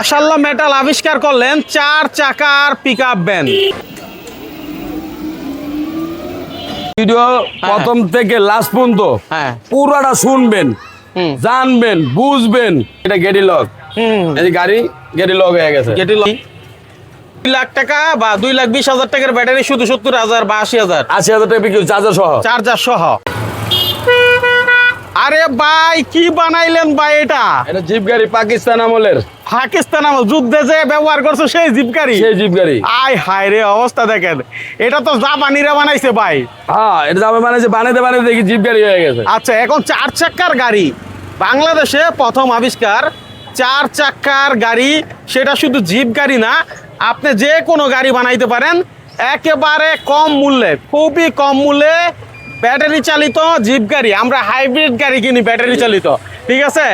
মাশাল্লাহ মেটাল আবিষ্কার করলেন চার চাকার পিক আপ ভ্যান ভিডিও প্রথম থেকে লাস্ট পর্যন্ত হ্যাঁ। পুরোটা শুনবেন জানবেন বুঝবেন। এটা গেডি লক এই গাড়ি গেডি লক হয়ে গেছে। যেটি ল- দুই লাখ টাকা বা দুই লাখ বিশ হাজার টাকার ব্যাটারি শুধু সত্তর হাজার বা আশি হাজার। আশি হাজার টাকা বিক্রি চার্জার সহ। চার্জার সহ। আরে ভাই কি বানাইলেন ভাই এটা? এটা জিপ গাড়ি পাকিস্তান আমলের। পাকিস্তান আমল যুদ্ধে যে ব্যবহার করছ সেই জিপ গাড়ি? সেই জিপ গাড়ি। আয় হায় রে অবস্থা দেখেন। এটা তো জাপানিরা বানাইছে ভাই। হ্যাঁ এটা মানে যে বানাইতে বানাইতে দেখি জিপ গাড়ি হয়ে গেছে। আচ্ছা এখন চার চাক্কার গাড়ি। বাংলাদেশে প্রথম আবিষ্কার চার চাক্কার গাড়ি। সেটা শুধু জিপ গাড়ি না আপনি যে কোনো গাড়ি বানাইতে পারেন। একেবারে কম মূল্যে খুবই কম মূল্যে ব্যাটারি চালিত জিপ গাড়ি আমরা হাইব্রিড গাড়ি কিনি ব্যাটারি চালিত ঠিক আছে?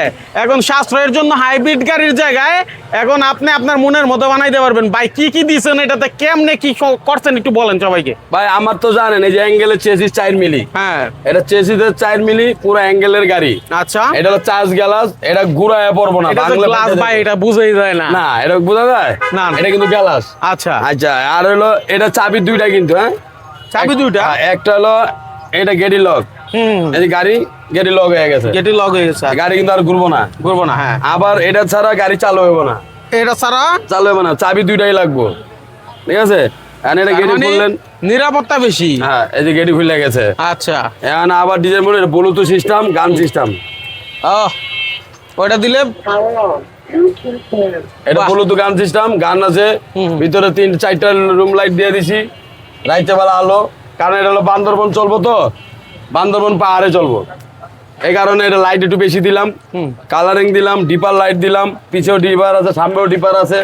এখন সাশ্রয়ের জন্য হাইব্রিড গাড়ির জায়গায় এখন আপনি আপনার মনের মতো বানাইতে পারবেন। ভাই কি কি দিয়েছেন এটাতে? কেমনে কি করছেন একটু বলেন সবাইকে। ভাই আমার তো জানেন এই যে অ্যাঙ্গেলের চেসিস চার মিলি। হ্যাঁ। এটা চেসিসের চার মিলি পুরো অ্যাঙ্গেলের গাড়ি। আচ্ছা। এটা হলো চার্জ গ্যালাস এটা ঘুরায় পড়ব না বাংলা গ্লাস ভাই এটা বুঝেই যায় না। না এটা বোঝা যায়? না, না। এটা কিন্তু গ্যালাস। আচ্ছা। আচ্ছা আর হলো এটা চাবি দুইটা কিন্তু হ্যাঁ? চাবি দুইটা? হ্যাঁ, একটা হলো এটা গেডি লক হুম। এই গাড়ি গেডি লক হয়ে গেছে। যেটি লগ হয়ে গেছে। গাড়ি কিন্তু আর ঘুরবো না। করব না হ্যাঁ। আবার এটা ছাড়া গাড়ি চালু হইব না। এটা ছাড়া? চালু হইব না। চাবি দুইটাই লাগবো। ঠিক আছে? এখন এটা গেডি মানে খুললেন। নিরাপত্তা বেশি। হ্যাঁ এই যে গেডি খুলে গেছে। আচ্ছা। এখন আবার ডিজেল মনে ব্লুটুথ সিস্টেম গান সিস্টেম ও ওটা দিলে এটা। ব্লুটুথ গান সিস্টেম গান আছে। ভিতরে তিন চারটা রুম লাইট দিয়ে দিছি। রাইতে বেলা আলো। কারণ এটা হলো বান্দরবন চলবো তো বান্দরবন পাহাড়ে চলবো। এই কারণে এটা লাইট একটু বেশি দিলাম। কালারিং দিলাম ডিপার লাইট দিলাম পিছেও ডিপার আছে সামনেও ডিপার আছে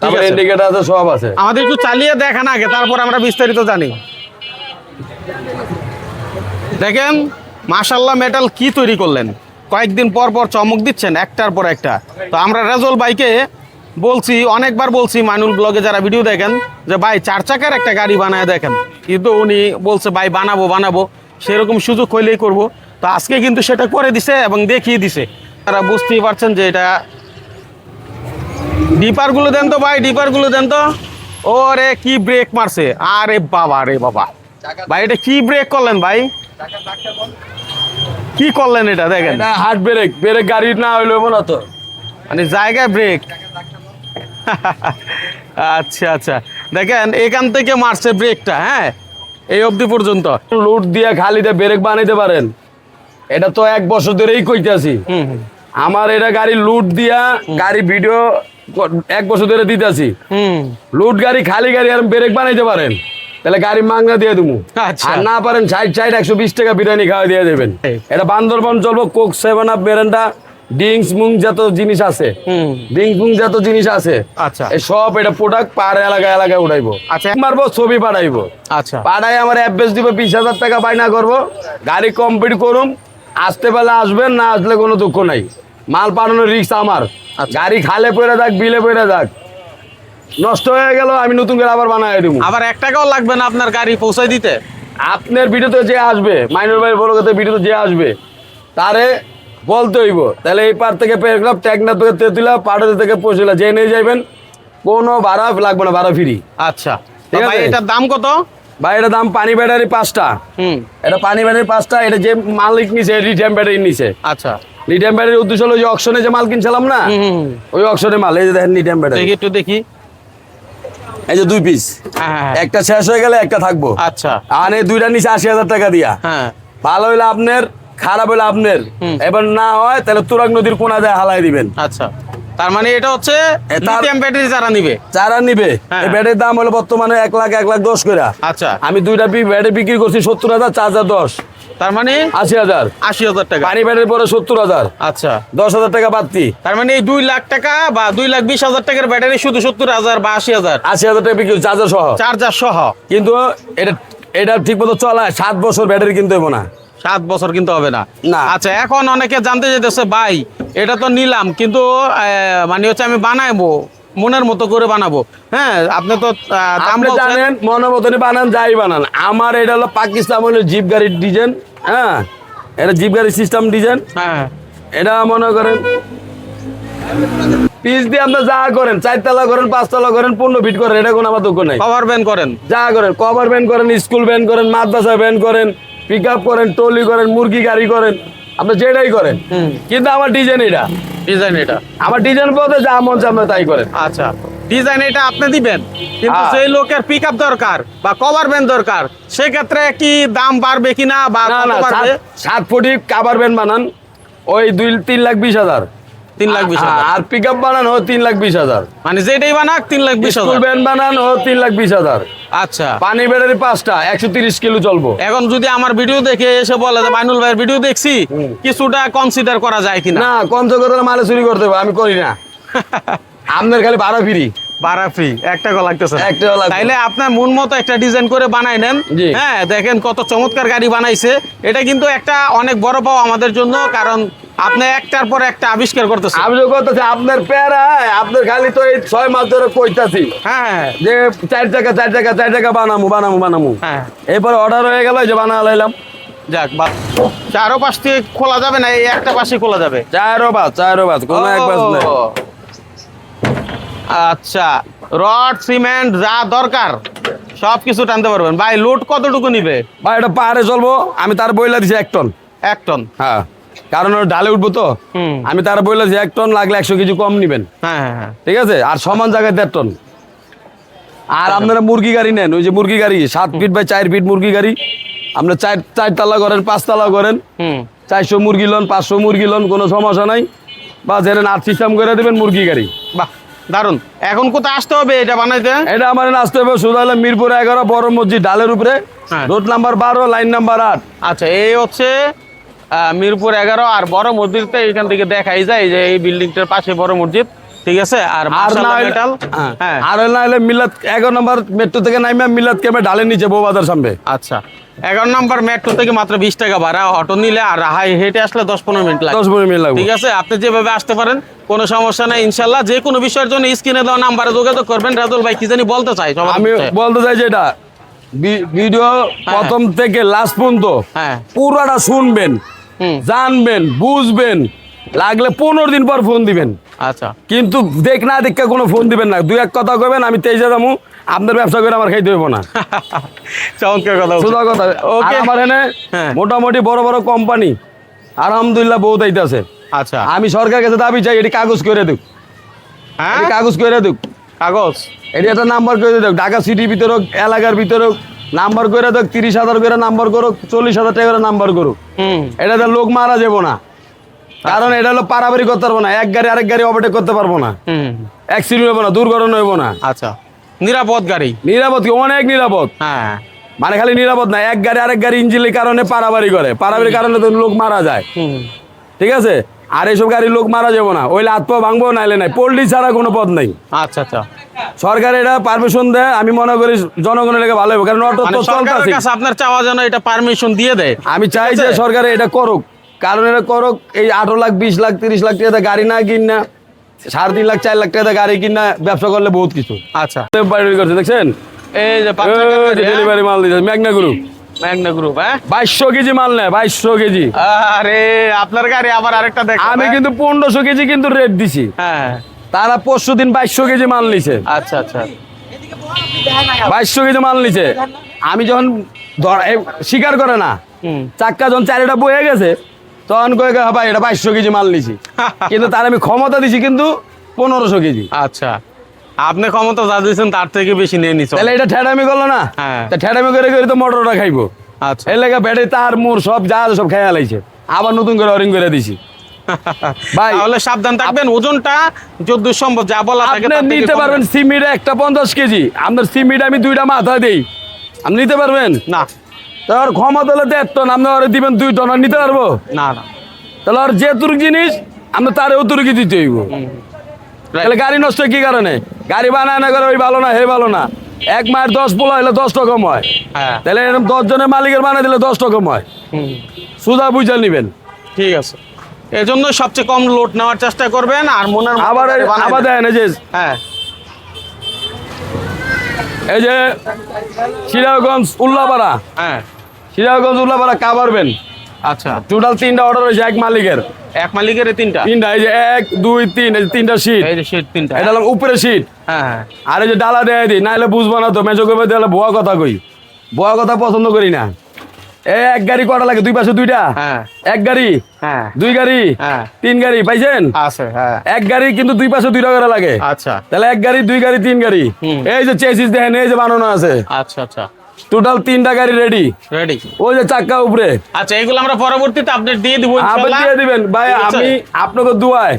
তারপরে। ইন্ডিকেটার আছে সব আছে। আমাদের একটু চালিয়ে দেখান আগে তারপর আমরা বিস্তারিত জানি। দেখেন মাশাল্লাহ মেটাল কি তৈরি করলেন? কয়েকদিন পর পর চমক দিচ্ছেন একটার পর একটা। তো আমরা রেজল বাইকে বলছি অনেকবার বলছি মাইনুল ব্লগে যারা ভিডিও দেখেন যে ভাই চার চাকার একটা গাড়ি বানায় দেখেন। কিন্তু উনি বলছে ভাই বানাবো বানাবো। সেরকম সুযোগ হইলেই করব। তো আজকে কিন্তু সেটা করে দিছে এবং দেখিয়ে দিছে। তারা বুঝতেই পারছেন যে এটা ডিপারগুলো দেন তো ভাই ডিপারগুলো দেন তো। ওরে কি ব্রেক মারছে। আরে বাবা রে বাবা। ভাই এটা কি ব্রেক করলেন ভাই? কি করলেন এটা দেখেন। হার্ড ব্রেক ব্রেক গাড়ি না হইলে হইবো না তো। মানে জায়গায় ব্রেক আচ্ছা আচ্ছা। দেখেন এখান থেকে মারছে ব্রেকটা হ্যাঁ? এই অবধি পর্যন্ত। লুট দিয়ে খালিতে ব্রেক বানাইতে পারেন। এটা তো এক বছর ধরেই কইতাছি। আমার এটা গাড়ি লুট দিয়া গাড়ি ভিডিও এক বছর ধরে দিতেছি। লুট গাড়ি খালি গাড়ি আর ব্রেক বানাইতে পারেন। তাহলে গাড়ি মাংনা দিয়ে দেবো আচ্ছা। আর না পারেন ষাট ষাট একশো বিশ টাকা বিরিয়ানি খাওয়া দিয়ে দেবেন। এটা বান্দরবান চলবো কোক সেভেন আপ মেরেন্ডা ডিংস মুং যত জিনিস আছে। হুম। ডিংস মুং যত জিনিস আছে। আচ্ছা। সব এটা প্রোডাক্ট পার এলাকায় এলাকায় উঠাইবো আচ্ছা। মারবো ছবি পাঠাইবো আচ্ছা। পাড়ায় আমার অ্যাডভেস দিব বিশ হাজার টাকা বাইনা করব। গাড়ি কমপ্লিট করুম। আসতে বেলা আসবেন না আসলে কোনো দুঃখ নাই। মাল পাঠানোর রিক্স আমার। আচ্ছা। গাড়ি খালে পড়ে থাক বিলে পড়ে থাক নষ্ট হয়ে গেল আমি নতুন করে আবার বানাই দেবো। আবার এক টাকাও লাগবে না আপনার গাড়ি পৌঁছাই দিতে। আপনার ভিডিওতে যে আসবে মাইনুর ভাই বড় কথা ভিডিওতে যে আসবে তারে বলতে হইব। তাহলে এই পার থেকে পেয়ে টেকনা থেকে তেতুলা পাড়ে থেকে পৌঁছলা যে নিয়ে যাবেন কোনো ভাড়া লাগবে না ভাড়া ফ্রি আচ্ছা। ঠিক আছে। এটার দাম কত? ভাই এটা দাম পানি ব্যাটারি পাঁচটা। হুম। এটা পানি ব্যাটারি পাঁচটা এটা যে মালিক নিছে লিথিয়াম ব্যাটারি নিছে। আচ্ছা। লিথিয়াম ব্যাটারির উদ্দেশ্য হলো যে অকশনে যে মাল কিনছিলাম না। ওই অকশনে মাল এই যে দেখেন লিথিয়াম ব্যাটারি দেখি একটু দেখি। এই যে দুই পিস হ্যাঁ হ্যাঁ, হ্যাঁ। একটা শেষ হয়ে গেলে একটা থাকব। আচ্ছা। আর এই দুইটা নিচে আশি হাজার টাকা দিয়া। হ্যাঁ। ভালো হইলে আপনার খারাপ হইলে আপনার। এবার না হয় তাহলে তুরাগ নদীর কোনা যায় হালাই দিবেন। আচ্ছা। তার মানে এটা হচ্ছে লিথিয়াম ব্যাটারি যারা নিবে। যারা নিবে হ্যাঁ। এই ব্যাটারির দাম হলো বর্তমানে এক লাখ এক লাখ দশ করে আচ্ছা। আমি দুইটা ব্যাটারি বিক্রি করছি সত্তর হাজার চার হাজার দশ। তার মানে আশি হাজার। আশি হাজার টাকা। পানি ব্যাটারি পরে সত্তর হাজার। আচ্ছা। দশ হাজার টাকা বাড়তি। তার মানে এই দুই লাখ টাকা বা দুই লাখ বিশ হাজার টাকার ব্যাটারি শুধু সত্তর হাজার বা আশি হাজার। আশি হাজার টাকা বিক্রি চার্জার সহ। চার্জার সহ। কিন্তু এটা এটা ঠিক মতো চলায় সাত বছর ব্যাটারি কিনতে হইব না। সাত বছর কিন্তু হবে না। না। আচ্ছা এখন অনেকে জানতে যেতেছে ভাই এটা তো নিলাম কিন্তু মানে হচ্ছে আমি বানাবো মনের মতো করে বানাবো। হ্যাঁ আপনি তো আপনি জানেন মনে মতনই বানান যাই বানান। আমার এটা হলো পাকিস্তান হলো জিপ গাড়ির ডিজাইন হ্যাঁ? এটা জিপ গাড়ির সিস্টেম ডিজাইন হ্যাঁ। এটা মনে করেন পিস দিয়ে আপনার যা করেন চারতলা করেন পাঁচতলা করেন পনেরো ফিট করেন এটা কোনো আমার দুঃখ নাই। কভার ব্যান করেন। যা করেন কভার ভ্যান করেন স্কুল ভ্যান করেন মাদ্রাসা ভ্যান করেন পিক আপ করেন ট্রলি করেন মুরগি গাড়ি করেন আপনি যেটাই করেন। কিন্তু আমার ডিজাইন এটা। ডিজাইন এটা। আমার ডিজাইন বলতে যা মন চাই তাই করেন। আচ্ছা। ডিজাইন এটা আপনি দিবেন কিন্তু হ্যাঁ। সেই লোকের পিক আপ দরকার বা কভার ব্যান দরকার সেক্ষেত্রে কি দাম বাড়বে কিনা বা না সাত ফুটি কাভার ভ্যান বানান ওই দুই তিন লাখ বিশ হাজার। তিন লাখ বিশ হাজার। আর পিক আপ বানান তিন লাখ বিশ হাজার। মানে যেটাই বানাক তিন লাখ বিশ হাজার। ভ্যান বানান তিন লাখ বিশ হাজার। আচ্ছা। পানি ব্যাটারি পাঁচটা একশো তিরিশ কিলো চলবো। এখন যদি আমার ভিডিও দেখে এসে বলে যে মাইনুল ভাইয়ের ভিডিও দেখছি কিছুটা কনসিডার করা যায় কিনা? না কম তো করে মালে চুরি করতে হবে আমি করি না। আপনার খালি ভাড়া ফিরি। ভাড়া ফ্রি এক টাকা লাগতেছে না। এক টাকা লাগবে। তাইলে আপনার মন মতো একটা ডিজাইন করে বানাই নেন। হ্যাঁ দেখেন কত চমৎকার গাড়ি বানাইছে। এটা কিন্তু একটা অনেক বড় পাওয়া আমাদের জন্য কারণ আপনি একটার পর একটা আবিষ্কার করতেছেন। আমি করতেছি আপনার প্যারা আপনার খালি তো এই ছয় মাস ধরে কইতাছি। হ্যাঁ। যে চার টাকা চার টাকা চার টাকা বানামু বানামু বানামু। হ্যাঁ। এরপর অর্ডার হয়ে গেল যে বানা লাইলাম। যাক বা চারো পাশ থেকে খোলা যাবে না এই একটা পাশে খোলা যাবে? চারো বাস চারো বাস কোনো এক বাস নেই। আচ্ছা রড সিমেন্ট যা দরকার সব কিছু টানতে পারবেন। ভাই লোড কতটুকু নিবে? ভাই এটা পাহাড়ে চলবো আমি তার বইলা দিছি এক টন এক টন হ্যাঁ। কারণ ঢালে উঠবো তো। আমি তার বইলা দিছি এক টন লাগলে একশো কেজি কম নিবেন। হ্যাঁ হ্যাঁ হ্যাঁ। ঠিক আছে? আর সমান জায়গায় দেড় টন। আর আপনারা মুরগি গাড়ি নেন ওই যে মুরগি গাড়ি সাত ফিট বাই চার ফিট মুরগি গাড়ি। আপনার চার চারতলা করেন পাঁচ পাঁচতলা করেন। চারশো মুরগি লন পাঁচশো মুরগি লন কোনো সমস্যা নাই। বা যেন আট সিস্টেম করে দেবেন মুরগি গাড়ি। বাহ দারুণ এখন কোথায় আসতে হবে এটা বানাইতে? এটা আমার আসতে হবে সোজা হলো মিরপুর এগারো বড় মসজিদ ডালের উপরে। রোড নাম্বার বারো লাইন নাম্বার আট। আচ্ছা এই হচ্ছে মিরপুর এগারো আর বড় মসজিদটা এখান থেকে দেখাই যায় যে এই বিল্ডিংটার পাশে বড় মসজিদ ঠিক আছে? আর আর না মেটাল হ্যাঁ। হ্যাঁ। আর না হলে মিলাদ এগারো নম্বর মেট্রো থেকে নাইমে মিলাদ কেমে ঢালের নিচে বৌবাজার সামনে। আচ্ছা। এগারো নম্বর মেট্রো থেকে মাত্র বিশ টাকা ভাড়া অটো নিলে আর হাই হেঁটে আসলে দশ পনেরো মিনিট লাগে দশ পনেরো মিনিট লাগবে। ঠিক আছে? আপনি যেভাবে আসতে পারেন কোনো সমস্যা নাই ইনশাল্লাহ যে কোনো বিষয়ের জন্য স্ক্রিনে দেওয়া নাম্বারে যোগাযোগ করবেন। রাজুল ভাই কি জানি বলতে চাই আমি বলতে চাই যে এটা ভিডিও প্রথম থেকে লাস্ট পর্যন্ত হ্যাঁ। পুরাটা শুনবেন। জানবেন বুঝবেন লাগলে পনেরো দিন পর ফোন দিবেন। আচ্ছা। কিন্তু দেখ না দেখে কোনো ফোন দিবেন না। দুই এক কথা কবেন আমি তেইশে যাব আপনার ব্যবসা করে আমার খাইতে হইব না। চমৎকার কথা। সোজা কথা. আর আমার এনে হ্যাঁ। মোটামুটি বড় বড় কোম্পানি আলহামদুলিল্লাহ বহুত আইতাছে। আচ্ছা। আমি সরকার কাছে দাবি চাই এটি কাগজ করে দিক। হ্যাঁ? কাগজ করে দিক। কাগজ? এটি একটা নাম্বার করে দেখ ঢাকা সিটির ভিতরে হোক, এলাকার ভিতরে হোক, নাম্বার করে দেখ তিরিশ হাজার করে নাম্বার করুক চল্লিশ হাজার টাকা করে নাম্বার করুক। এটাতে লোক মারা যাব না। কারণ এটা হলো পারাবারি করতে পারব না এক গাড়ি আরেক গাড়ি অপারেট করতে পারব না। এক্সিডেন্ট অ্যাক্সিডেন্ট হব না দুর্ঘটনা হব না। আচ্ছা। নিরাপদ গাড়ি। নিরাপদ কি? অনেক নিরাপদ। হ্যাঁ। মানে খালি নিরাপদ না এক গাড়ি আরেক গাড়ি ইঞ্জিনের কারণে পারাবারি করে। পারাবারির কারণে তো লোক মারা যায়। ঠিক আছে? আর এইসব গাড়ির লোক মারা যাব না। ওই হাত পা ভাঙবো নাইলে নাই। পোল্ট্রি ছাড়া কোনো পথ নাই। আচ্ছা আচ্ছা। সরকার এটা পারমিশন দেয় আমি মনে করি জনগণের লেগে ভালো হবে কারণ অটো মানে তো সরকারের চলতেছে। আপনার চাওয়া যেন এটা পারমিশন দিয়ে দেয়। আমি চাই যে সরকার এটা করুক। কারণ এটা করুক এই আঠারো লাখ বিশ লাখ তিরিশ লাখ টাকা গাড়ি না কিন না সাড়ে তিন লাখ চার লাখ টাকা গাড়ি কিনা ব্যবসা করলে বহুত কিছু। আচ্ছা। করছে দেখছেন? এই যে? ডেলিভারি মাল দিচ্ছে ম্যাগনা গ্রুপ ম্যাগনা গ্রুপ হ্যাঁ বাইশশো কেজি মাল নেয় বাইশশো কেজি। আরে আপনার গাড়ি আবার আরেকটা দেখ আমি কিন্তু পনেরোশো কেজি কিন্তু রেট দিছি। হ্যাঁ। তারা পরশু দিন বাইশশো কেজি মাল নিছে। আচ্ছা আচ্ছা। বাইশশো কেজি মাল নিছে। আমি যখন স্বীকার করে না চাক্কা যখন চারিটা বয়ে গেছে তখন কয়ে গেছে, ভাই এটা বাইশশো কেজি মাল নিছি। কিন্তু তার আমি ক্ষমতা দিছি কিন্তু পনেরোশো কেজি। আচ্ছা। আপনি ক্ষমতা যা দিয়েছেন তার থেকে বেশি নিয়ে নিছ। তাহলে এটা ঠেডামি করল না? হ্যাঁ। ঠেডামি করে করে তো মোটরটা খাইবো। আচ্ছা। এর লেগে ব্যাটারি তার মোর সব যা সব খেয়াল আইছে আবার নতুন করে অরিং করে দিছি। ভাই, তাহলে সাবধান থাকবেন ওজনটা যদ্দূর সম্ভব যা বলা থাকে আপনি নিতে পারবেন সিমিটা একটা পঞ্চাশ কেজি। আপনার সিমিটা আমি দুইটা মাথা দেই। আপনি নিতে পারবেন? না। তার ক্ষমতা হলে দেড় টন আপনি ওরে দিবেন দুই টন নিতে পারব? না না। তাহলে আর যে তুর্ক জিনিস আমরা তার অতুর্কি দিতে হইব। তাহলে গাড়ি নষ্ট কি কারণে? গাড়ি বানায় না করে ওই ভালো না হে ভালো না। এক মায়ের দশ পোলা হলে দশ রকম হয়। হ্যাঁ। তাহলে এরকম দশ জনের মালিকের বানিয়ে দিলে দশ রকম হয়। সুদা বুঝে নিবেন। ঠিক আছে। এই জন্য সবচেয়ে কম লোড নেওয়ার চেষ্টা করবেন আর মনের মতো আবার আবার। দেখেন এই যে হ্যাঁ। এই যে সিরাজগঞ্জ উল্লাপাড়া। হ্যাঁ। সিরাজগঞ্জ উল্লাপাড়া কাবারবেন। আচ্ছা। টোটাল তিনটা অর্ডার হয়েছে এক মালিকের। এক মালিকের তিনটা? তিনটা এই যে এক দুই তিন এই তিনটা সিট এই যে sheet তিনটা। এটা হলো উপরে সিট হ্যাঁ হ্যাঁ। আর এই যে ডালা দেয় দিই নাহলে বুঝব না তো মেজো করবে তাহলে ভুয়া কথা কই। ভুয়া কথা পছন্দ করি না। এ এক গাড়ি কটা লাগে? দুই পাশে দুইটা? হ্যাঁ। এক গাড়ি? হ্যাঁ। দুই গাড়ি। তিন গাড়ি পাইছেন? আছে হ্যাঁ। এক গাড়ি কিন্তু দুই পাশে দুইটা করে লাগে। আচ্ছা। তাহলে এক গাড়ি দুই গাড়ি তিন গাড়ি। এই যে চেসিস দেখেন এই যে বানানো আছে। আচ্ছা আচ্ছা। টোটাল তিনটা গাড়ি রেডি রেডি ওই যে চাক্কা উপরে। আচ্ছা এগুলো আমরা পরবর্তীতে আপডেট দিয়ে দিব আপনি দিয়ে দিবেন। ভাই আমি আপনাকে দুয়ায়।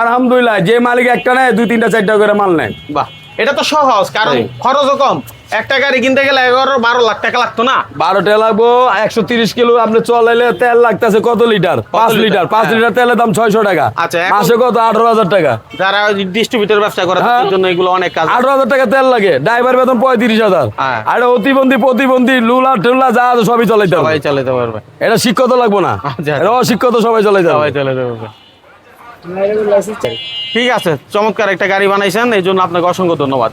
আলহামদুলিল্লাহ যে মালিক একটা নেয় দুই তিনটা চারটা করে মাল নেয়। বাহ। এটা তো সহজ কারণ। খরচও কম। একটা গাড়ি কিনতে গেলে এগারো বারো লাখ টাকা লাগতো না? বারোটা লাগবো একশো তিরিশ কিলো আপনি চলাইলে তেল লাগতেছে কত লিটার? পাঁচ লিটার? পাঁচ হ্যাঁ। লিটার তেলের দাম ছয়শো টাকা। আচ্ছা, মাসে কত? আঠারো হাজার টাকা। যারা ডিস্ট্রিবিউটর ব্যবসা করে হ্যাঁ। তাদের জন্য এগুলো অনেক কাজ। আঠারো হাজার টাকা তেল লাগে। ড্রাইভার বেতন পঁয়ত্রিশ হাজার। হ্যাঁ। আর অতিবন্ধী প্রতিবন্ধী লুলা টুলা যা সবই চলাইতে হবে। চালাতে পারবে। এটা শিক্ষত লাগবো না। আচ্ছা। এটা অশিক্ষত সবাই চলাইতে হবে। চালাতে পারবে। ঠিক আছে চমৎকার একটা গাড়ি বানাইছেন এই জন্য আপনাকে অসংখ্য ধন্যবাদ।